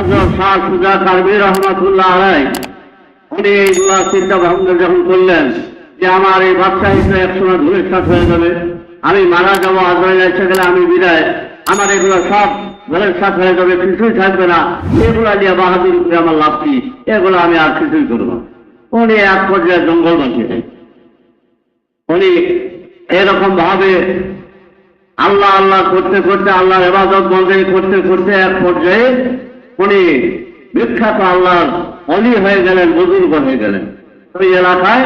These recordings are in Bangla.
হজরত শাহ আমি মারা যাব আমি বিদায়, আমার এগুলো সব ধূলের সাথ হয়ে যাবে, কিছুই থাকবে না, এগুলা নিয়ে বাহাদুর করে আমার লাভ কি? এগুলো আমি আর কিছুই করব উনি এক পর্যায়ে জঙ্গল বাঁচিয়ে উনি এরকম ভাবে আল্লাহ আল্লাহ করতে করতে, আল্লাহর এবাদত বন্দী করতে করতে এক পর্যায়ে উনি বিখ্যাত আল্লাহর অলি হয়ে গেলেন, বুজুর্গ হয়ে গেলেন। ওই এলাকায়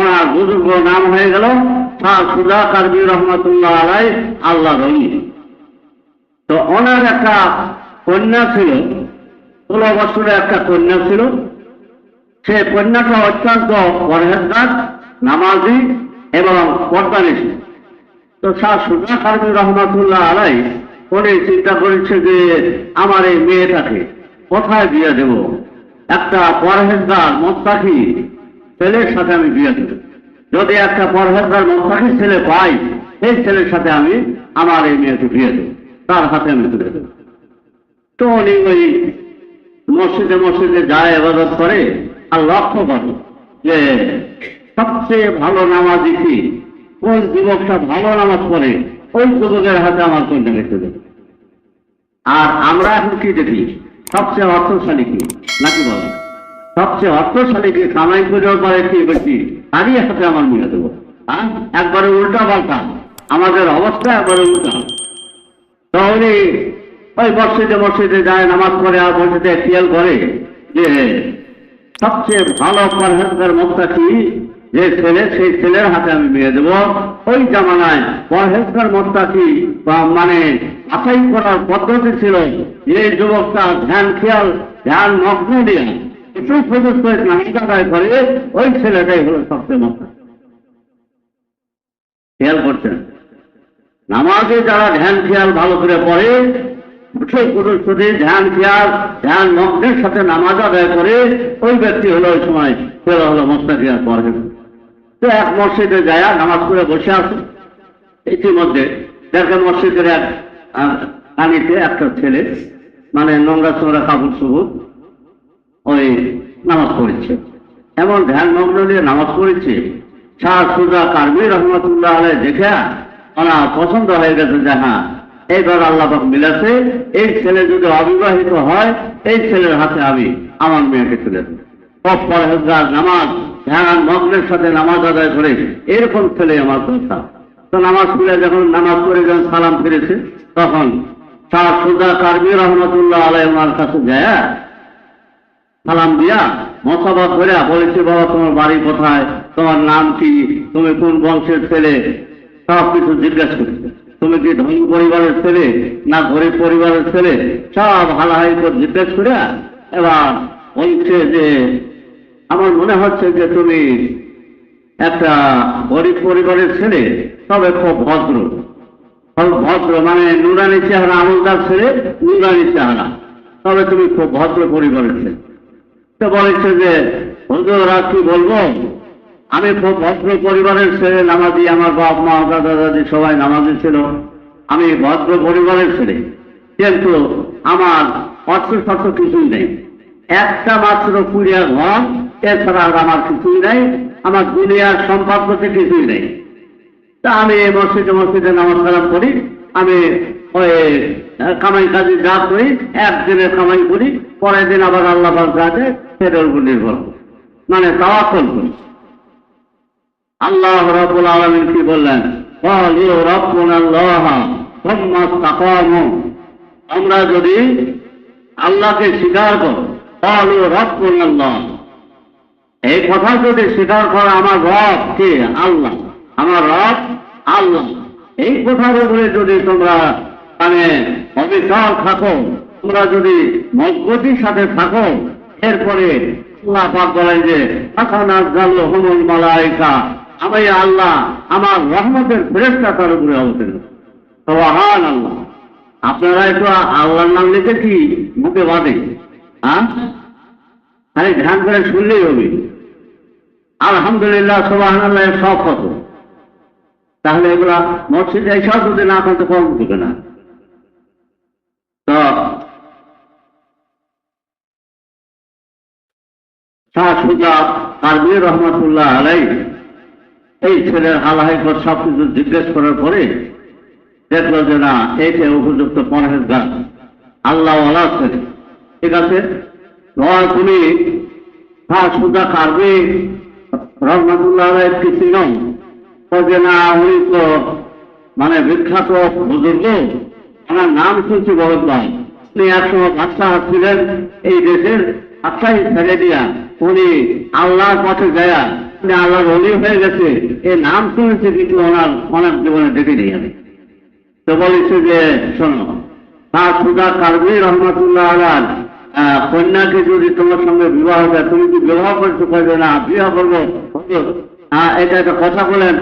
ওনার বুজুর্গ নাম হয়ে গেল শাহ সুজা কারবি রহমতুল্লাহ আলাই, আল্লাহ রলি তো ওনার একটা কন্যা ছিল, ষোলো বছরের একটা কন্যা ছিল। সে কন্যাটা অত্যন্ত পরহেজগার, নামাজি এবং পর্দানিশী তো শাহ সুজা কারবি রহমতুল্লাহ আলাই, উনি চিন্তা করেছে যে আমার এই মেয়েটাকে কোথায় বিয়ে দেব? একটা পরহেজগার মোত্তাকি ছেলের সাথে আমি বিয়ে দেব। যদি একটা পরহেজগার মোত্তাকি ছেলে পাই, সেই ছেলের সাথে আমি আমার এই মেয়েকে বিয়ে দেব। তার হাতে আমি তুলে দেব। তো উনি ওই মসজিদে মসজিদে যায় এবাদত করে আর লক্ষ্য করে যে সবচেয়ে ভালো নামাজি কি? কোন যুবকটা ভালো নামাজ পড়ে, ওই যুবকের হাতে আমার কন্যা রেখে দেবে। আর আমরা এখন কি দেখি? সবচেয়ে অর্থশালী কি? নাকি বলো? সবচেয়ে অর্থশালী কি কামাই করেও পারে কি বেশি? তারই হাতে আমার মিলে দেবো। হ্যাঁ একবারে উল্টা পাল্টা। আমাদের অবস্থা একবারে উল্টা। তো উনি ওই মসজিদে মসজিদে যায়, নামাজ পড়ে আর মসজিদে খেয়াল করে যে সবচেয়ে ভালো পরহেজগার মতটা কি যে ছেলে, সেই ছেলের হাতে আমি বিয়ে দেবো। ওই জামানায় পরহেজগার মতটা কি বা মানে আশাই করার পদ্ধতি ছিল যে যুবকটা ধ্যান খেয়াল, ধ্যান মগ্ন দিয়ে নামাজ আদায় করে ওই ছেলেটাই হলো সবচেয়ে মতটা খেয়াল করছেন? নামাজে যারা ধ্যান খেয়াল ভালো করে পড়ে, উঠে প্রতি ধ্যান খেয়াল, ধ্যান মগ্নের সাথে নামাজ আদায় করে, ওই ব্যক্তি হলো ওই সময় সেটা হলো মোস্তাকিয়ার পড়ে তো এক মসজিদে যায় নামাজ পড়ে বসে আছে। ইতিমধ্যে দেখেন মসজিদের এক পানিতে একটা ছেলে মানে নোংরা চোংরা কাপড় সুবুর ওই নামাজ পড়েছে। এমন ধ্যান মগ্ন নিয়ে নামাজ পড়েছে। শাহ সুজা কারবি রহমতুল্লাহ আলাই দেখে ওনার পছন্দ হয়ে গেছে যে হ্যাঁ এইবার আল্লাহ মিলাছে, এই ছেলে যদি অবিবাহিত হয়, এই ছেলের হাতে আমি আমার মেয়েকে দেব। নামাজ ধ্যান মগ্নের সাথে নামাজ আদায় করে এরকম ছেলে আমার কথা তো নামাজ পড়ে যখন নামাজ পড়ে যখন সালাম ফিরেছে, তখন শাহ সুজা কারবি রহমতুল্লাহ আলাই ওনার কাছে যায়, সালাম দিয়া মশাবা করে বলেছে, বাবা, তোমার বাড়ি কোথায়? তোমার নাম কি? তুমি কোন বংশের ছেলে? সব কিছু জিজ্ঞেস করছে। তুমি কি ধনী পরিবারের ছেলে না গরিব পরিবারের ছেলে? সব হালাহাই করে জিজ্ঞেস করে এবার বলছে যে আমার মনে হচ্ছে যে তুমি একটা গরিব পরিবারের ছেলে, তবে খুব ভদ্র। খুব ভদ্র মানে নুরানি চেহারা, আমলদার ছেলে, নুরানি চেহারা। তবে তুমি খুব ভদ্র পরিবারের ছেলে। তো বলেছে যে আর কি বলব? আমি খুব ভদ্র পরিবারের ছেলে, নামাজি আমার বাপ, মা, দাদা, দাদি সবাই নামাজি ছিল। আমি ভদ্র পরিবারের ছেলে। কিন্তু আমার অর্থ শর্ত কিছুই নেই। একটা মাত্র কুড়িয়া ঘর এছাড়া আর আমার কিছুই নাই, আমার দুনিয়ার সম্পাদ্যতে কিছুই নেই। তা আমি মসজিদে মসজিদে নামাজ কালাম করি, আমি ওই কামাই কাজে যা করি একদিনের কামাই করি, পরের দিন আবার আল্লাহ যা দেয় সেটার উপর নির্ভর মানে তাওয়াক্কল করি। আল্লাহ রাব্বুল আলামিন কি বললেন? আমরা যদি আল্লাহকে স্বীকার করো রাব্বুনা আল্লাহ এই কথা যদি স্বীকার করো আমার রব কে? আল্লাহ। আমার রব আল্লাহ। এই কথার উপরে যদি তোমরা মানে অবিচল থাকো, তোমরা যদি মজবুতির সাথে থাকো, এরপরে আল্লাহ পাক বলেন যে এখন আজকাল হুমুল মালাইকা। আমি আল্লাহ, আমার রহমতের ফেরেস্তা তার উপরে অবতীর্ণ। আল্লাহ আপনারা একটু আল্লাহর নাম লিখে কি মুখে বাঁধে? হ্যাঁ? খালি ধ্যান করে শুনলেই হবে। আলহামদুলিল্লাহ আল্লাহ সব কত তাহলে এগুলা মসজিদে এসব যদি না করতে কম দেবে না। তো কারবির রহমতুল্লাহ আলাই, এই ছেলের হালাহাইকর সব কিছু জিজ্ঞেস করার পরে দেখল যে না, এইটা উপযুক্ত পরের গান আল্লাহ ঠিক আছে? তুমি রহমতুল্লাহ তো যে না উনি তো মানে বিখ্যাত বুজুর্গ ওনার নাম শুনছি বহুত ভাই উনি একসময় বাদশাহ ছিলেন এই দেশের বাদশাহী ছেড়ে দিয়া উনি আল্লাহর পথে যায় উনি আল্লাহর অলি হয়ে গেছে। এই নাম শুনেছি কিন্তু ওনার ওনার জীবনে দেখিনি আমি। তো বলেছে যে শোনো তার সুদা কারবি রহমতুল্লাহ আহ, কন্যাকে যদি তোমার সঙ্গে বিবাহ দেয়, তুমি কি বিবাহ করতে পারবে? না বিবাহ করব। এটা একটা কথা বলেন।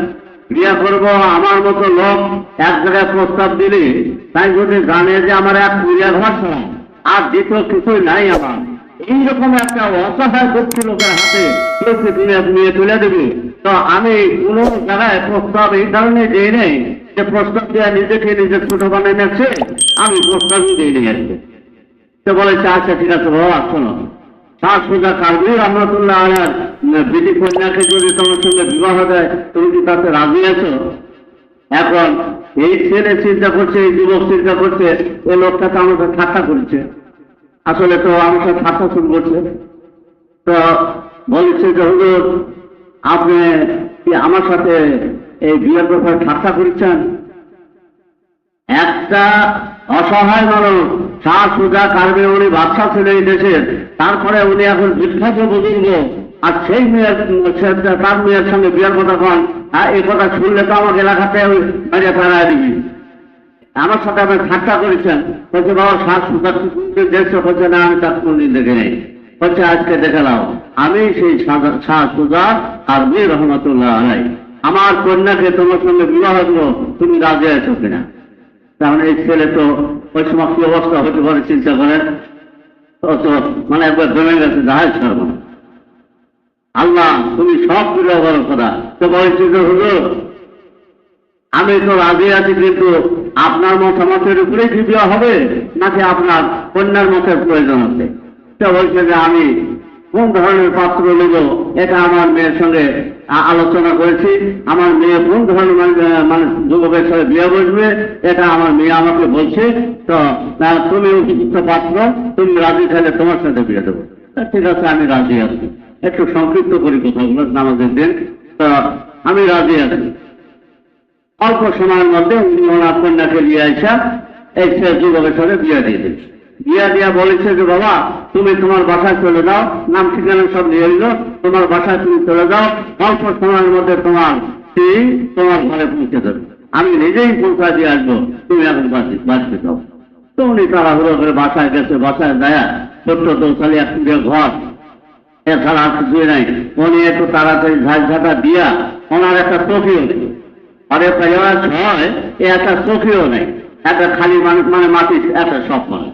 বিয়ে করব, আমার মতো লোক এক জায়গায় প্রস্তাব দিলে, তাই যদি জানে যে আমার এক বিয়ে ঘর আর দ্বিতীয় কিছুই নাই আমার। এইরকম একটা অসহায় দুঃখী লোকের হাতে তুমি নিয়ে তুলে দেবে? তো আমি কোনো জায়গায় প্রস্তাব এই কারণে দিই নেই যে প্রস্তাব দেওয়া নিজেকে নিজে ছোট বানায় নিচ্ছে আমি প্রস্তাবই দিই নি আজকে। তো বলেছে আচ্ছা ঠিক আছে, বাবা, শোনো। শাহ সুজা কারবি রহমতুল্লাহ আলার বিধি কন্যাকে যদি তোমার সঙ্গে বিবাহ দেয়, তুমি কি তাতে রাজি আছো? এখন এই ছেলে চিন্তা করছে, এই যুবক চিন্তা করছে এই লোকটা তো আমাকে ঠাট্টা করছে। আসলে তো সাথে ঠাট্টা শুরু করছে। তো বলছে যে, হুজুর, আপনি কি আমার সাথে এই বিয়ের ব্যাপারে ঠাট্টা করছেন? একটা অসহায় মানুষ শাহ সুজা কারবে উনি বাদশা ছিল এই দেশের তারপরে উনি এখন বিখ্যাত বুজুর্গ আর সেই মেয়ের, তার মেয়ের সঙ্গে বিয়ের কথা কন। আর এই কথা শুনলে তো আমাকে এলাকাতে ওই মেরে ফেরায় দিবি। আমার সাথে আপনি ঠাট্টা করেছেন। বলছে, বাবা শাহ সুজা দেখছ? বলছে, না, আমি তার কোনদিন দেখে নেই বলছে, আজকে দেখে নাও, আমি সেই শাহ- সুজা কারবি রহমতুল্লাহ আলাই। আমার কন্যাকে তোমার সঙ্গে বিবাহ দেবো। তুমি রাজি আছো কিনা? কারণ এই ছেলে তো ওই সময় কি অবস্থা হতে পারে, চিন্তা করেন তো মানে একবার জমে গেছে জাহাজ ছাড়ব আল্লাহ, তুমি সব পুরো বড় কথা তো যে হুজুর আমি তো রাজি আছি, কিন্তু আপনার মতামতের উপরেই বিয়ে হবে, নাকি আপনার কন্যার মতের প্রয়োজন আছে? তো বলছে যে আমি কোন ধরনের পাত্র নেব? এটা আমার মেয়ের সঙ্গে আলোচনা করেছি। আমার মেয়ে কোন ধরনের মানে, মানে যুবকের সাথে বিয়ে বসবে এটা আমার মেয়ে আমাকে বলছে। তো তুমি উপযুক্ত পাত্র তুমি রাজি থাকলে তোমার সাথে বিয়ে দেবো। ঠিক আছে আমি রাজি আছি। একটু সংক্ষিপ্ত করি কথাগুলো নামাজের দিন। তো আমি রাজি আছি। অল্প সময়ের মধ্যে উনি ওনার কন্যাকে নিয়ে আসা এই যুবকের সাথে বিয়ে দিয়ে দিয়েছে। বিয়ে দিয়া বলেছে যে, বাবা, তুমি তোমার বাসায় চলে যাও, নাম ঠিকানা সব নিয়ে এলো তোমার বাসায় তুমি চলে যাও, অল্প সময়ের মধ্যে তোমার স্ত্রী তোমার ঘরে পৌঁছে দেবে। আমি নিজেই পৌঁছা দিয়ে আসব, তুমি এখন বাঁচতে যাও। তো উনি তাড়াহুড়ো করে বাসায় গেছে, বাসায় দেয়া ছোট্ট দৌসালি এক ঘর, এছাড়া আর কিছুই নাই। উনি একটু তাড়াতাড়ি ঝাঁঝ ঝাঁটা দিয়া ওনার একটা ট্রফিও নেই। আর একটা যারা ছয় এ একটা চোখেও নেই। একটা খালি মানুষ মানে মাটি একটা সব মানে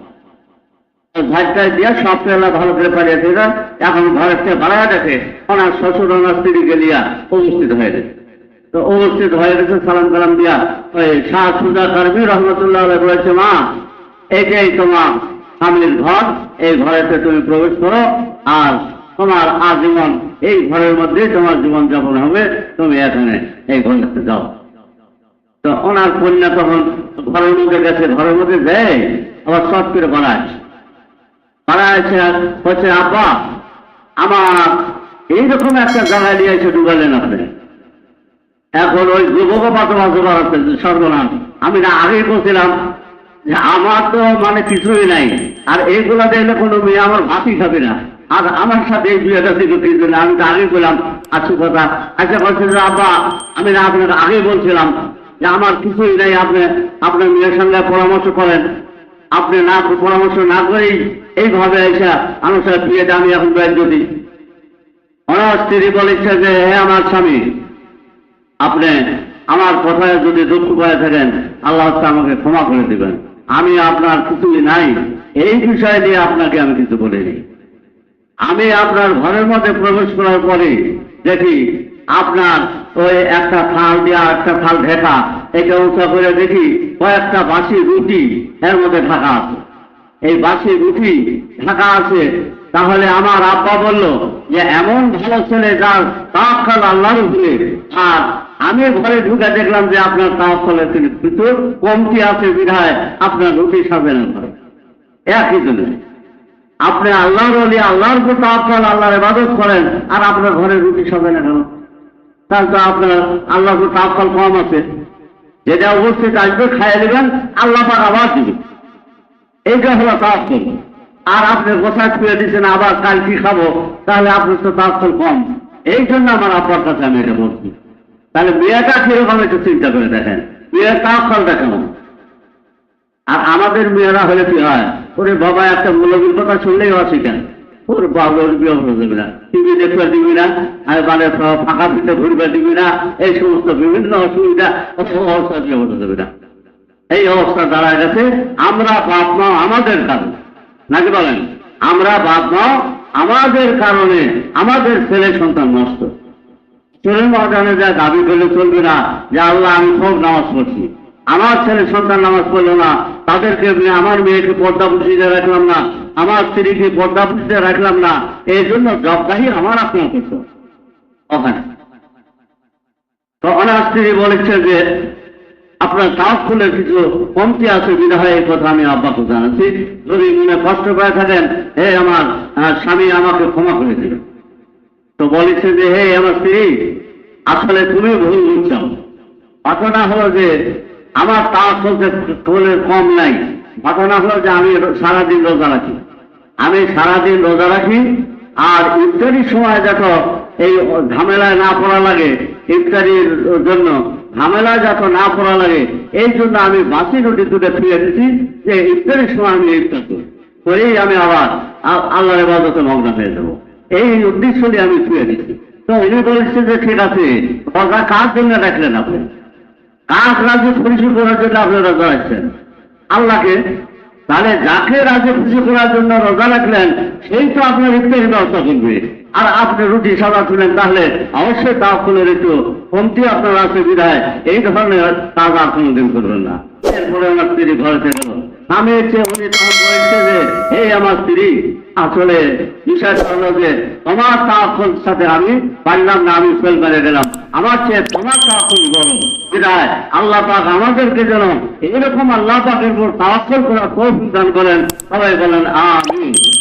ঝাঁটটায় দিয়ে সব পেলা ভালো করে পালিয়ে দিল এখন ঘরের থেকে ভাড়া দেখে ওনার শ্বশুর ওনার স্ত্রীকে লিয়া উপস্থিত হয়ে গেছে। তো উপস্থিত হয়ে গেছে সালাম কালাম দিয়া। ওই শাহ সুজা কারবি রহমতুল্লাহ বলেছে, মা এইটাই তোমার স্বামীর ঘর। এই ঘরেতে তুমি প্রবেশ করো আর তোমার আজীবন, এই ঘরের মধ্যেই তোমার জীবন যাপন হবে। তুমি এখানে এই ঘরেতে যাও। তো ওনার কন্যা তখন ঘরের মধ্যে গেছে। ঘরের মধ্যে দেয় আবার সব করে বাড়ায় বাড়াইছে হচ্ছে আব্বা, আমার এইরকম একটা জায়গায় নিয়ে ঢুকালেন আপনি। এখন ওই যুবক সর্বনাম আমি না আগেই বলছিলাম যে, আমার তো মানে কিছুই নাই। আর এইগুলা দেখলে কোনো মেয়ে আমার ভাতই খাবে না। আর আমার সাথে এই বিয়েটা থেকে কিন্তু না আমি তো আগে বললাম আচ্ছা কথা আচ্ছা বলছে যে, আব্বা, আমি না আপনাকে আগে বলছিলাম যে, আমার কিছুই নাই। আপনি, আপনার মেয়ের সঙ্গে পরামর্শ করেন। আপনি না, পরামর্শ না করেই এইভাবে এসে আমার সাথে বিয়েটা আমি এখন বের যদি। ওনার স্ত্রী বলেছে যে, হে আমার স্বামী, আপনি আমার কথায় যদি দুঃখ করে থাকেন, আল্লাহ তাআলা আমাকে ক্ষমা করে দিবেন। আমি আপনার কিছুই নাই। এই বিষয় নিয়ে আপনাকে আমি কিছু বলিনি। আমি আপনার ঘরের মধ্যে প্রবেশ করার পরে দেখি আপনার ওই একটা থাল দেওয়া একটা থাল ঢেকা এটা উঁচা করে দেখি কয়েকটা বাসি রুটি এর মধ্যে ঢাকা আছে। এই বাসে রুটি ঢাকা আছে। তাহলে আমার আব্বা বলল যে, এমন ভালো ছেলে যার তাওয়াক্কাল আল্লাহর উপরে আর আমি ঘরে ঢুকে দেখলাম যে আপনার তাওয়াক্কালের ভিতর কমতি আছে বিধায় আপনার রুটি সাজে না। একই জন্য। আপনি আল্লাহর অলি আল্লাহর উপর তাওয়াক্কাল আল্লাহর ইবাদত করেন, আর আপনার ঘরে রুটি সাজে না কেন? তাহলে তো আপনার আল্লাহর উপর তাওয়াক্কাল কম আছে। যেটা উপস্থিত আসবে, খাইয়ে দেবেন আল্লাহ পাক আবার দিবে। এইটা হলো তাওয়াক্কুল আর আপনি গোসায় ছুঁয়ে দিচ্ছেন আবার কাল কি খাব? তাহলে আপনার তো তাওয়াক্কুল কম। এই জন্য আমার আব্বার কাছে আমি এটা বলছি। তাহলে মেয়েটা কীরকম একটু চিন্তা করে দেখেন। মেয়ের তাওয়াক্কুলটা কেমন আর আমাদের মেয়েরা হলে কি হয়? ওরে বাবা, একটা মূলবীর কথা শুনলেই অস্বীকার ওর বাবার বিয়ে দেবে না। টিভি দেখবে দিবি না আর মানে ফাঁকা পিঠে ঘুরবে দিবি না, এই সমস্ত বিভিন্ন অসুবিধা অবস্থা বিয়ে হতে দেবে না। এই অবস্থা দাঁড়ায় গেছে। আমরা বাপ মা আমাদের কারণে। নাকি বলেন? আমরা বাপ মা আমাদের কারণে আমাদের ছেলে সন্তান নষ্ট। চলে ময়দানে যা দাবি করলে চলবে না, যে আল্লাহ, আমি সব নামাজ পড়ছি। আমার ছেলে সন্তান নামাজ পড়ল না, তাদেরকে আমার মেয়েকে পর্দা পুষিতে রাখলাম না, আমার স্ত্রীকে পর্দা পুষিতে রাখলাম না, এই জন্য জবদাহি আমার আপনার কিছু ওখানে তো স্ত্রী বলেছে যে আপনার তাওয়াক্কুলের কিছু কমতি আছে, বিধায় এই কথা আমি আব্বাকে জানাচ্ছি। যদি মনে কষ্ট করে থাকেন, হে আমার স্বামী আমাকে ক্ষমা করে দিল তো বলেছে যে, হে আমার স্ত্রী, আসলে তুমি ভুল বুঝছ। ঘটনা হলো যে, আমার তাওয়াক্কুলের কম নাই। ঘটনা হলো যে, আমি সারাদিন রোজা রাখি। আমি সারাদিন রোজা রাখি, আর ইফতারির সময় দেখো, এই ঝামেলায় না পড়া লাগে। ইফতারির জন্য ঝামেলায় যাতে না পড়া লাগে, এই জন্য আমি বাসি রুটি দুটো ফিরে দিচ্ছি যে ইফতারের সময় আমি ইফতার করি করেই আমি আবার আল্লাহর ইবাদতে মগ্ন হয়ে যাব। এই উদ্দেশ্য নিয়ে আমি ফিরে দিচ্ছি তো উনি বলেছেন যে, ঠিক আছে রোজা কার জন্য রাখলেন আপনি? কাক রাজ্য পরিশোধ করার জন্য আপনি রোজা রাখছেন আল্লাহকে তাহলে যাকে রাজে খুশি করার জন্য রোজা রাখলেন, সেই তো আপনার ইফতারি ব্যবস্থা করবে আর আপনি রুটি, সাদা তুলেন, তাহলে অবশ্যই তা ফুলের একটু কমতি আপনার আছে বিধায়। এই ধরনের কাজ আর কোনোদিন করবেন না। এরপরে আমার স্ত্রী ঘরে থেকে আমি উনি তখন বলছে যে, এই আমার স্ত্রী, আসলে বিষয় হলো যে, তোমার তাহল সাথে আমি পারলাম না, আমি ফেল করে গেলাম। আমার চেয়ে তোমার তাহল বড় বিদায়। আল্লাহ পাক আমাদেরকে যেন এরকম আল্লাহ পাকের উপর তাহল করার কৌশল দান করেন। সবাই বলেন, আমিন।